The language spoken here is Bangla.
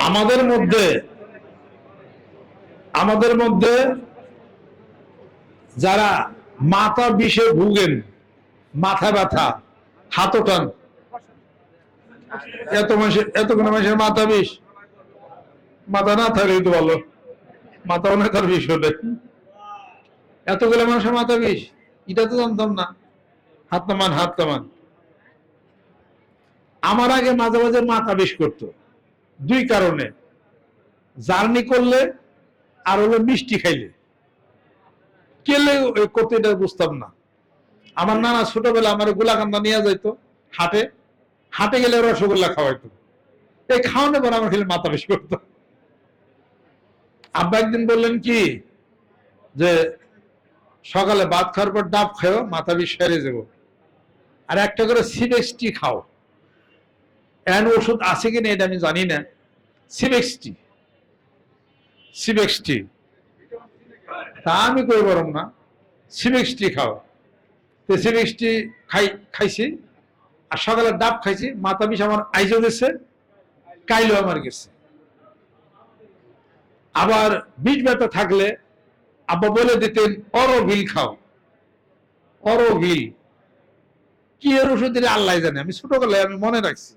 আমাদের মধ্যে আমাদের মধ্যে যারা মাথা বিষে ভুগেন, মাথা ব্যথা, হাত ওঠান, এত মানুষের এতগুলো মানুষের মাথা বিষ? মাথা না থাকলেই তো ভালো। মাথা অনেক তার বিষ হলে। এতগুলো মানুষের মাথা বিষ? এটা তো জানতাম না। হাত নামান হাত নামান। আমার আগে মাঝে মাঝে মাথা বিষ করতো। দুই কারণে। জার্নি করলে আর হলো মিষ্টি খাইলে। কেলে করতে এটা বুঝতাম না। আমার নানা ছোটবেলা আমার গোলাকান্দা নিয়ে যাইতো হাটে। হাটে গেলে রসগোল্লা খাওয়াইতো। এই খাওয়ানোর পর আমার খেলে মাথা বেশি করতো। আব্বা একদিন বললেন কি, যে সকালে ভাত খাওয়ার পর ডাব খাও মাথা বিষ সেরে যাব। আর একটা করে সিবেক্সটি খাও। এন ওষুধ আছে কিনা এটা আমি জানি না। সিবেক্সটি সিবেক্সটি তা আমি কই পারম না। সিবেক্সটি খাও। তো সিবেক্সটি খাই, খাইছি। আর সকালে ডাব খাইছি। মাথা বিষ আমার আইজও গেছে। কাইলো আমার গেছে। আবার বিষ ব্যথা থাকলে আব্বা বলে দিতেন, অরভিল খাও। অরভিল। কি এর ওষুধ দিলে আল্লাহ জানে। আমি ছোটবেলায় আমি মনে রাখছি।